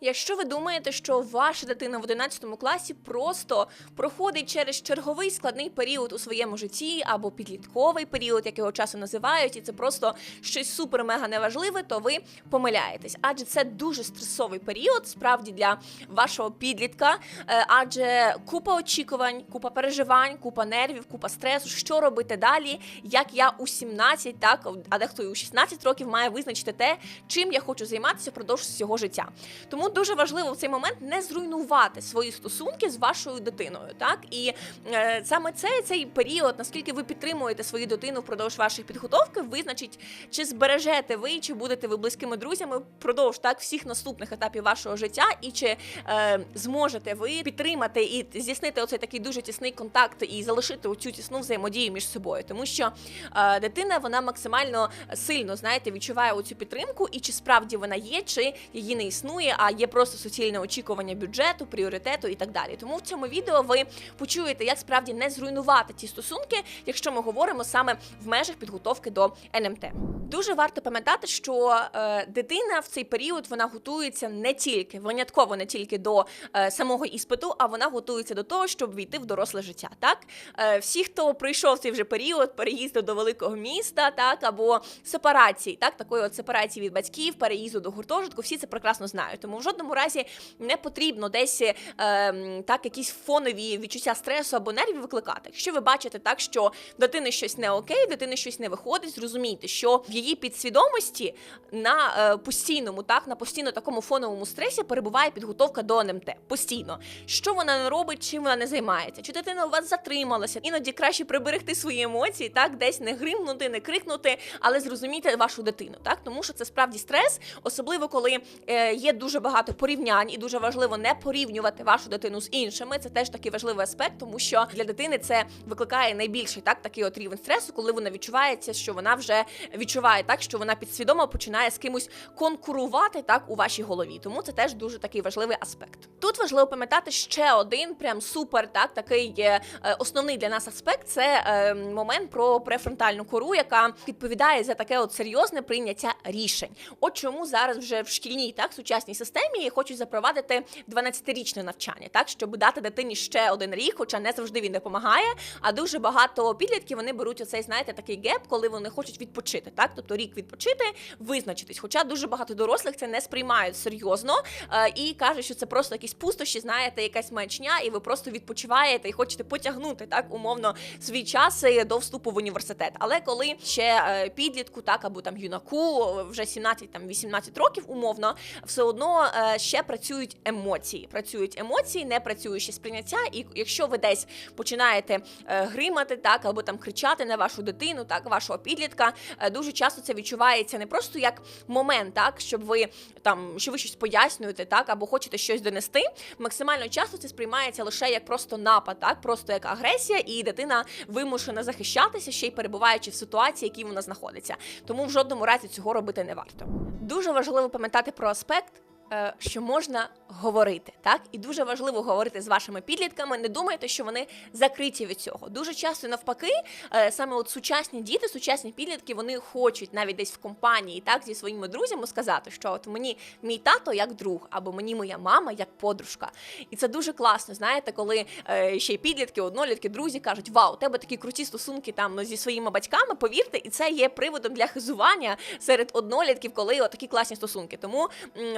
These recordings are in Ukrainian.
Якщо ви думаєте, що ваша дитина в 11 класі просто проходить через черговий складний період у своєму житті або підлітковий період, як його часу називають, і це просто щось супер-мега неважливе, то ви помиляєтесь. Адже це дуже стресовий період, справді для вашого підлітка, е, адже купа очікувань, купа переживань, купа нервів, купа стресу. Що робити далі? Як я у 17, так а дехто і у 16 років має визначити те, чим я хочу займатися впродовж всього життя. Тому дуже важливо в цей момент не зруйнувати свої стосунки з вашою дитиною. Так і е, саме це цей період, наскільки ви підтримуєте свою дитину впродовж вашої підготовки, визначить, чи збережете ви, чи будете ви близькими друзями впродовж так всіх наступних етапів вашого життя, і чи е, зможете ви підтримати і здійснити оцей такий дуже тісний контакт і залишити оцю тісну взаємодію між собою, тому що е, дитина вона максимально сильно знаєте відчуває оцю підтримку, і чи справді вона є, чи її не існує, а є просто суцільне очікування бюджету, пріоритету і так далі. Тому в цьому відео ви почуєте, як справді не зруйнувати ці стосунки, якщо ми говоримо саме в межах підготовки до НМТ. Дуже варто пам'ятати, що е, дитина в цей період вона готується не тільки винятково не тільки до е, самого іспиту, а вона готується до того, щоб війти в доросле життя. Так е, всі, хто пройшов цей вже період переїзду до великого міста, так або сепарації, так такої от сепарації від батьків, переїзду до гуртожитку, всі це прекрасно знають. Тому жодному разі не потрібно десь е, так якісь фонові відчуття стресу або нервів викликати. Якщо ви бачите так, що дитини щось не окей, дитини щось не виходить, зрозумійте, що в її підсвідомості на е, постійному, так на постійно такому фоновому стресі перебуває підготовка до НМТ. Постійно, що вона не робить, чим вона не займається, чи дитина у вас затрималася. Іноді краще приберегти свої емоції, так десь не гримнути, не крикнути, але зрозуміти вашу дитину, так тому що це справді стрес, особливо коли е, є дуже багато порівнянь, і дуже важливо не порівнювати вашу дитину з іншими. Це теж такий важливий аспект, тому що для дитини це викликає найбільший так такий от рівень стресу, коли вона відчувається, що вона вже відчуває так, що вона підсвідомо починає з кимось конкурувати так у вашій голові. Тому це теж дуже такий важливий аспект. Тут важливо пам'ятати ще один прям супер, так такий е, е, основний для нас аспект. Це е, момент про префронтальну кору, яка відповідає за таке от серйозне прийняття рішень. От чому зараз вже в шкільній так сучасній системі хочуть запровадити 12-річне навчання, так щоб дати дитині ще один рік, хоча не завжди він допомагає. А дуже багато підлітків вони беруть оцей, знаєте, такий геп, коли вони хочуть відпочити, так тобто рік відпочити, визначитись. Хоча дуже багато дорослих це не сприймають серйозно е, і кажуть, що це просто якісь пустощі, знаєте, якась маячня, і ви просто відпочиваєте і хочете потягнути так умовно свій час е, до вступу в університет. Але коли ще е, підлітку, так або там юнаку, вже 17 там 18 років, умовно, все одно ще працюють емоції. Працюють емоції, не працює ще сприйняття. І якщо ви десь починаєте е, гримати, так або там кричати на вашу дитину, так вашого підлітка, е, дуже часто це відчувається не просто як момент, так щоб ви там що ви щось пояснюєте, так або хочете щось донести. Максимально часто це сприймається лише як просто напад, так просто як агресія, і дитина вимушена захищатися, ще й перебуваючи в ситуації, в якій вона знаходиться. Тому в жодному разі цього робити не варто. Дуже важливо пам'ятати про аспект. Е, Що можна говорити, так і дуже важливо говорити з вашими підлітками. Не думайте, що вони закриті від цього. Дуже часто навпаки, е, саме от сучасні діти, сучасні підлітки, вони хочуть навіть десь в компанії, так зі своїми друзями сказати, що от мені мій тато як друг, або мені моя мама як подружка. І це дуже класно. Знаєте, коли е, ще й підлітки, однолітки, друзі кажуть: Вау, у тебе такі круті стосунки там зі своїми батьками. Повірте, і це є приводом для хизування серед однолітків, коли от такі класні стосунки. Тому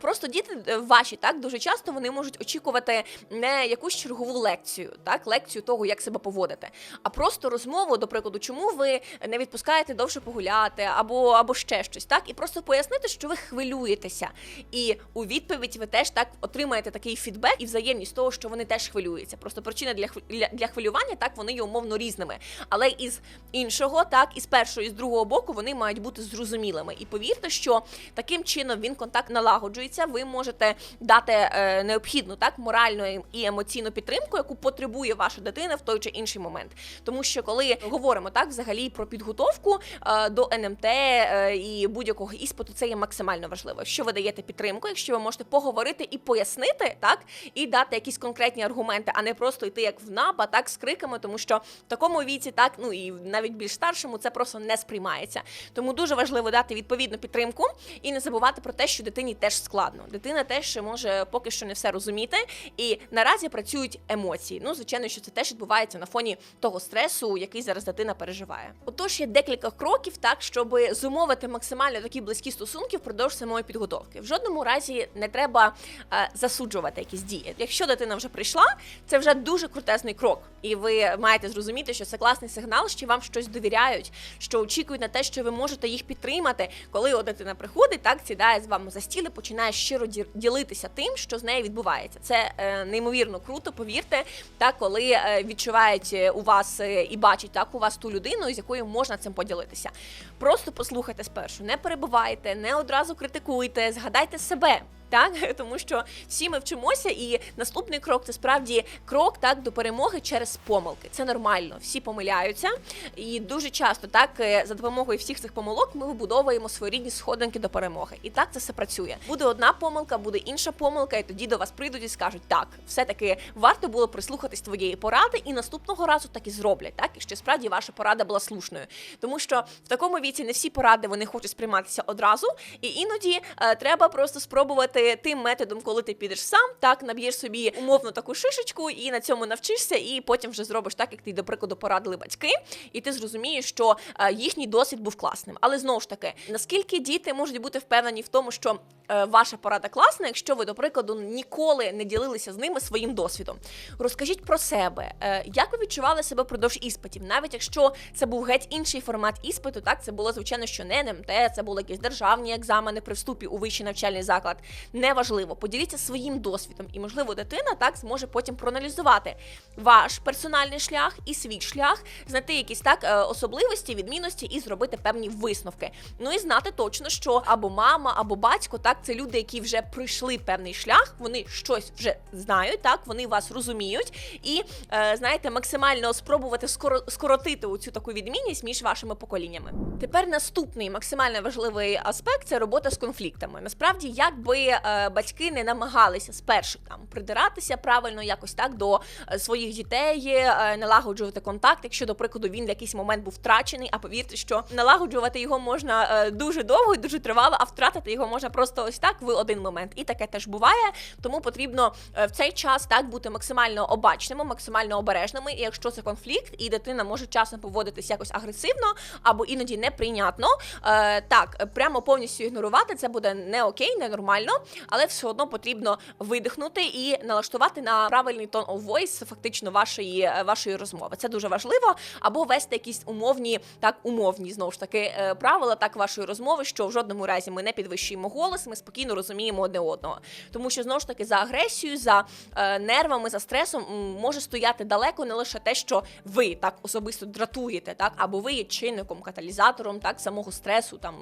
просто діти е, ваші так дуже часто вони можуть очікувати не якусь чергову лекцію, так лекцію того, як себе поводити, а просто розмову, до прикладу, чому ви не відпускаєте довше погуляти, або або ще щось, так і просто пояснити, що ви хвилюєтеся. І у відповідь ви теж так отримаєте такий фідбек і взаємність того, що вони теж хвилюються. Просто причини для для, для хвилювання так вони є умовно різними. Але із іншого, так і з першого, і з другого боку, вони мають бути зрозумілими. І повірте, що таким чином він контакт налагоджується. Ви можете дати е, необхідну так моральну і емоційну підтримку, яку потребує ваша дитина в той чи інший момент. Тому що коли говоримо так взагалі про підготовку е, до НМТ е, і будь-якого іспиту, це є максимально важливо. Якщо ви даєте підтримку, якщо ви можете поговорити і пояснити, так і дати якісь конкретні аргументи, а не просто йти як в напад, так з криками, тому що в такому віці, так ну і навіть більш старшому, це просто не сприймається. Тому дуже важливо дати відповідну підтримку і не забувати про те, що дитині теж складно. Дитина теж ще може поки що не все розуміти, і наразі працюють емоції. Ну, звичайно, що це теж відбувається на фоні того стресу, який зараз дитина переживає. Отож, є декілька кроків, так щоб зумовити максимально такі близькі стосунки впродовж самої підготовки. В жодному разі не треба е, засуджувати якісь дії. Якщо дитина вже прийшла, це вже дуже крутезний крок, і ви маєте зрозуміти, що це класний сигнал, що вам щось довіряють, що очікують на те, що ви можете їх підтримати. Коли дитина приходить, так сідає з вами за стіл і починає щиро ді- ділитися тим, що з нею відбувається. Це неймовірно круто, повірте. Та коли відчувають у вас і бачать так у вас ту людину, з якою можна цим поділитися. Просто послухайте спершу, не перебувайте, не одразу критикуйте, згадайте себе. Так, тому що всі ми вчимося, і наступний крок це справді крок так до перемоги через помилки. Це нормально, всі помиляються, і дуже часто так е, за допомогою всіх цих помилок ми вибудовуємо своєрідні сходинки до перемоги. І так це все працює. Буде одна помилка, буде інша помилка, і тоді до вас прийдуть і скажуть: так, все-таки варто було прислухатись твоєї поради, і наступного разу так і зроблять. Так, і що справді ваша порада була слушною. Тому що в такому віці не всі поради вони хочуть сприйматися одразу, і іноді е, треба просто спробувати тим методом, коли ти підеш сам, так наб'єш собі умовно таку шишечку, і на цьому навчишся, і потім вже зробиш так, як ти, до прикладу, порадили батьки, і ти зрозумієш, що е, їхній досвід був класним. Але знову ж таки, наскільки діти можуть бути впевнені в тому, що е, ваша порада класна, якщо ви, до прикладу, ніколи не ділилися з ними своїм досвідом. Розкажіть про себе, е, як ви відчували себе впродовж іспитів, навіть якщо це був геть інший формат іспиту, так це було звичайно, що не НМТ, це були якісь державні екзамени при вступі у вищий навчальний заклад. Неважливо, поділіться своїм досвідом, і можливо, дитина так зможе потім проаналізувати ваш персональний шлях і свій шлях, знайти якісь так е, особливості, відмінності і зробити певні висновки. Ну і знати точно, що або мама, або батько, так це люди, які вже пройшли певний шлях, вони щось вже знають, так вони вас розуміють, і е, знаєте, максимально спробувати скоро скоротити оцю таку відмінність між вашими поколіннями. Тепер наступний максимально важливий аспект це робота з конфліктами. Насправді, як би е, батьки не намагалися спершу там придиратися правильно, якось так до е, своїх дітей, е, налагоджувати контакт, якщо до прикладу він в якийсь момент був втрачений. А повірте, що налагоджувати його можна е, дуже довго і дуже тривало, а втратити його можна просто ось так в один момент. І таке теж буває. Тому потрібно е, в цей час так бути максимально обачними, максимально обережними. І якщо це конфлікт, і дитина може часом поводитись якось агресивно або іноді неприйнятно, е, так прямо повністю ігнорувати це буде не окей, не нормально, але все одно потрібно видихнути і налаштувати на правильний тон of voice фактично вашої, е, вашої розмови. Це дуже важливо, або вести якісь умовні, так умовні знову ж таки е, правила так вашої розмови, що в жодному разі ми не підвищуємо голос, ми спокійно розуміємо одне одного. Тому що знову ж таки за агресією, за е, нервами, за стресом може стояти далеко не лише те, що ви так особисто дратуєте, так або ви є чинником, каталізатором так самого стресу, там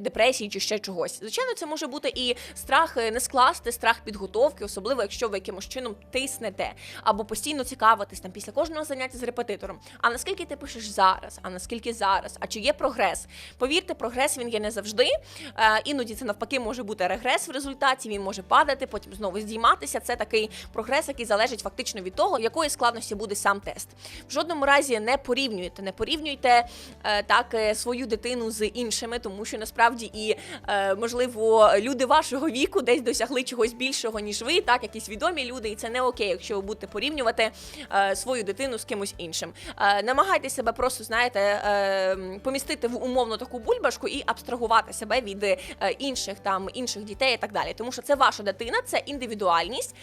депресії чи ще чогось. Звичайно, це може бути і страх е, не скласти, страх підготовки, особливо якщо ви якимось чином тиснете або постійно цікавитесь там після кожного заняття з репетитором. А наскільки ти пишеш зараз? А наскільки зараз? А чи є прогрес? Повірте, прогрес він є не завжди. Е, іноді це навпаки може бути регрес в результаті. Він може падати, потім знову здійматися. Це такий прогрес, який залежить фактично від того, якої складності буде сам тест. В жодному разі не порівнюйте, не порівнюйте е, так свою дитину з іншими, тому що насправді і можливо люди вашого віку десь досягли чогось більшого ніж ви, так якісь відомі люди, і це не окей, якщо ви будете порівнювати е, свою дитину з кимось іншим. Е, намагайтеся себе просто знаєте е, помістити в умовно таку бульбашку і абстрагувати себе від інших там інших дітей і так далі. Тому що це ваша дитина, це індивідуальність.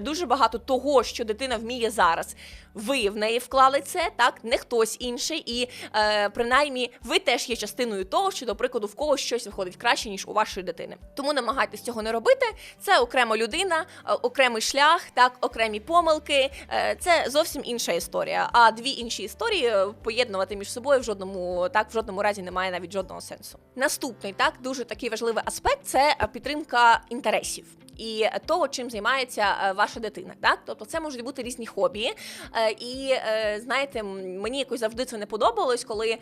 Дуже багато того, що дитина вміє зараз. Ви в неї вклали це, так не хтось інший, і е, принаймні ви теж є частиною того, що, до прикладу, в когось щось виходить краще ніж у вашої дитини. Тому намагайтесь цього не робити. Це окрема людина, е, окремий шлях, так окремі помилки. Е, це зовсім інша історія. А дві інші історії е, поєднувати між собою в жодному так в жодному разі немає навіть жодного сенсу. Наступний так дуже такий важливий аспект це е, підтримка інтересів. І того, чим займається е, ваша дитина. Так, тобто це можуть бути різні хобі. Е, І е, знаєте, мені якось завжди це не подобалось, коли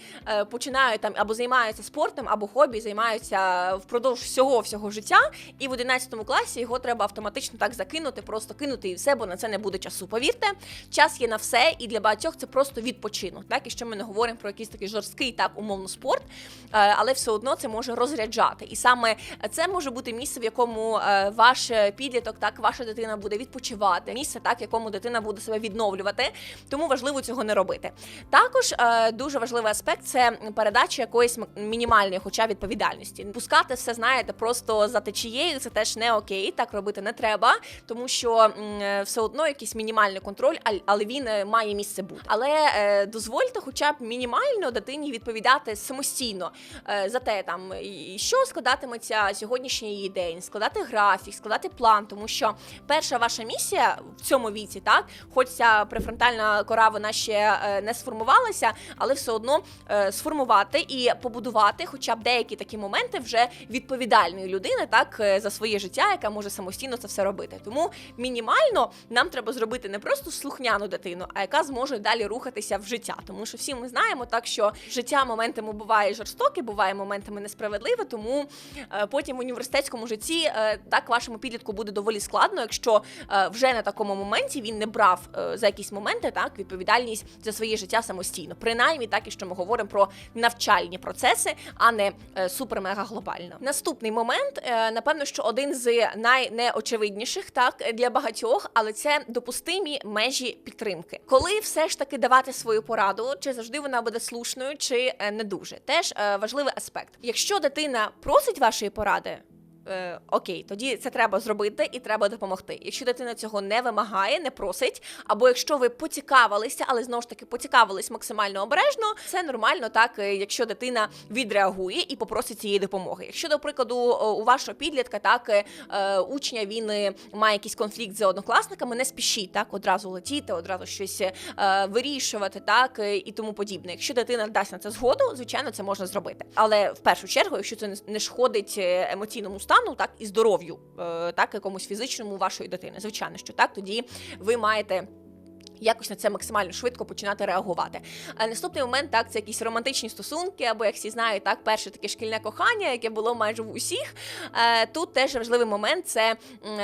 починають там або займаються спортом, або хобі займаються впродовж всього всього життя, і в 11 класі його треба автоматично так закинути, просто кинути і все, бо на це не буде часу. Повірте, час є на все, і для багатьох це просто відпочинок. Так, і що ми не говоримо про якийсь такий жорсткий, так умовно спорт, але все одно це може розряджати. І саме це може бути місце, в якому е, ваш підліток, так ваша дитина буде відпочивати, місце, так якому дитина буде себе відновлювати. Тому важливо цього не робити. Також е, дуже важливий аспект це передача якоїсь мінімальної, хоча відповідальності. Пускати все, знаєте, просто за течією, це теж не окей. Так робити не треба, тому що е, все одно якийсь мінімальний контроль, але він е, має місце бути. Але е, дозвольте, хоча б мінімально дитині відповідати самостійно е, за те, там що складатиметься сьогоднішній день, складати графік, складати план, тому що перша ваша місія в цьому віці, так, хоч ця префронтальна кора вона ще е, не сформувалася, але все одно е, сформувати і побудувати хоча б деякі такі моменти вже відповідальної людини, так е, за своє життя, яка може самостійно це все робити. Тому мінімально нам треба зробити не просто слухняну дитину, а яка зможе далі рухатися в життя. Тому що всі ми знаємо, так що життя моментами буває жорстоке, буває моментами несправедливе. Тому потім в університетському житті так вашому підлітку буде доволі складно, якщо е, вже на такому моменті він не брав е, за якісь моменти так відповідальність за своє життя самостійно. Принаймні, так і що ми говоримо про навчальні процеси, а не е, супер-мега глобально. Наступний момент, напевно, що один з найнеочевидніших так для багатьох, але це допустимі межі підтримки. Коли все ж таки давати свою пораду, чи завжди вона буде слушною, чи не дуже. Теж важливий аспект. Якщо дитина просить вашої поради. Е, окей, тоді це треба зробити і треба допомогти. Якщо дитина цього не вимагає, не просить, або якщо ви поцікавилися, але знову ж таки поцікавились максимально обережно, це нормально, так е, якщо дитина відреагує і попросить цієї допомоги. Якщо, до прикладу, у вашого підлітка так е, е, учня він має якийсь конфлікт з однокласниками, не спішіть так одразу летіти, одразу щось вирішувати, так і тому подібне. Якщо дитина дасть на це згоду, звичайно, це можна зробити. Але в першу чергу, якщо це не- шкодить емоційному стану, так і здоров'ю, е, так якомусь фізичному вашої дитини, звичайно, що так тоді ви маєте. Якось на це максимально швидко починати реагувати. А наступний момент так це якісь романтичні стосунки, або як всі знають, так перше таке шкільне кохання, яке було майже в усіх. Е, Тут теж важливий момент це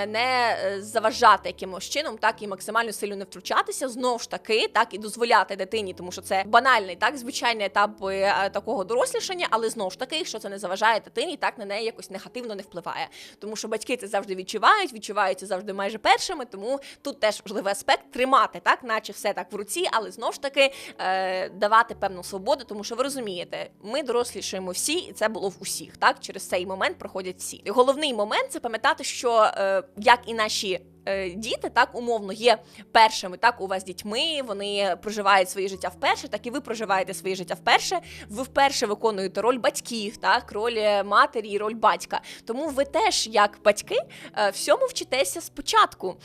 не е, заважати якимось чином, так і максимально сильно не втручатися. Знову ж таки, так і дозволяти дитині, тому що це банальний, так звичайний етап е, такого дорослішання, але знову ж таки, якщо це не заважає дитині, так на неї якось негативно не впливає. Тому що батьки це завжди відчувають, відчувають це завжди майже першими. Тому тут теж важливий аспект тримати, так, наче все так в руці, але знову ж таки е, давати певну свободу, тому що ви розумієте, ми дорослішуємо всі, і це було в усіх. Так, через цей момент проходять всі. Головний момент це пам'ятати, що е, як і наші. Е, Діти так умовно є першими, так у вас дітьми, вони проживають своє життя вперше, так і ви проживаєте своє життя вперше. Ви вперше виконуєте роль батьків, так роль е, матері і роль батька. Тому ви теж, як батьки, е, всьому вчитеся спочатку.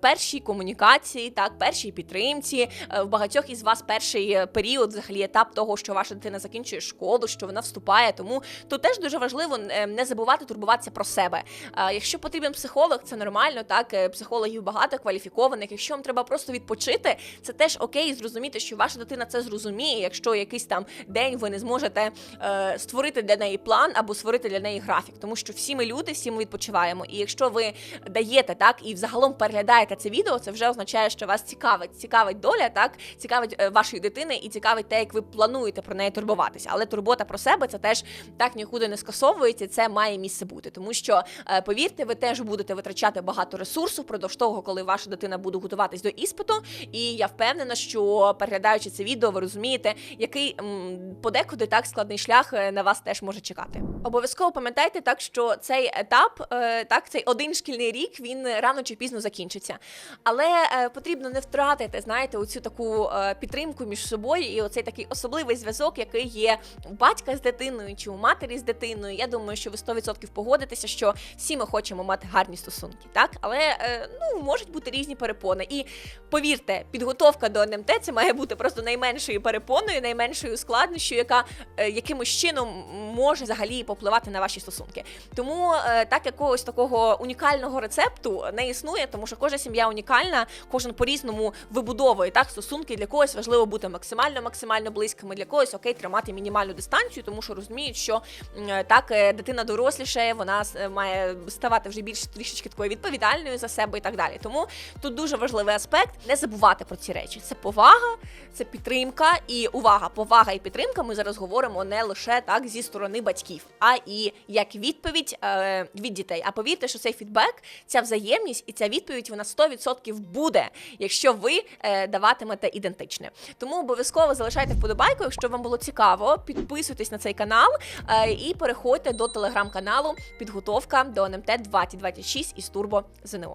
Першій комунікації, так, першій підтримці. В багатьох із вас перший період, взагалі, етап того, що ваша дитина закінчує школу, що вона вступає. Тому тут теж дуже важливо не забувати турбуватися про себе. Якщо потрібен психолог, це нормально, так е, психологів багато кваліфікованих. Якщо вам треба просто відпочити, це теж окей, зрозуміти, що ваша дитина це зрозуміє. Якщо якийсь там день ви не зможете е, створити для неї план або створити для неї графік, тому що всі ми люди, всі ми відпочиваємо. І якщо ви даєте так і взагалом переглядаєте це відео, це вже означає, що вас цікавить, цікавить доля, так цікавить е, вашої дитини і цікавить те, як ви плануєте про неї турбуватися. Але турбота про себе це теж так нікуди не скасовується. Це має місце бути, тому що е, повірте, ви теж будете витрачати багато ресурсу впродовж того, коли ваша дитина буде готуватись до іспиту. І я впевнена, що переглядаючи це відео, ви розумієте, який подекуди так складний шлях е, на вас теж може чекати. Обов'язково пам'ятайте так, що цей етап, е, так цей один шкільний рік, він рано чи пізно закінчиться. Але е, потрібно не втратити, знаєте, оцю таку підтримку між собою і оцей такий особливий зв'язок, який є у батька з дитиною чи у матері з дитиною. Я думаю, що ви 100% погодитеся, що всі ми хочемо мати гарні стосунки, так але ну можуть бути різні перепони. І повірте, підготовка до НМТ це має бути просто найменшою перепоною, найменшою складнощою, яка е, якимось чином може взагалі попливати на ваші стосунки. Тому е, так якогось такого унікального рецепту не існує, тому що кожна сім'я унікальна, кожен по-різному вибудовує так стосунки. Для когось важливо бути максимально максимально близькими, для когось окей, тримати мінімальну дистанцію, тому що розуміють, що е, так е, дитина дорослішає, вона е, має ставати вже більш трішечки такою відповідальною за себе і так далі. Тому тут дуже важливий аспект не забувати про ці речі. Це повага, це підтримка і увага. Повага і підтримка. Ми зараз говоримо не лише так зі сторони батьків, а і як відповідь е, від дітей. А повірте, що цей фідбек, ця взаємність і ця відповідь вона 100% буде, якщо ви е, даватимете ідентичне. Тому обов'язково залишайте вподобайку, якщо вам було цікаво. Підписуйтесь на цей канал е, і переходьте до телеграм-каналу Підготовка до НМТ 2026 із Турбо ЗНО.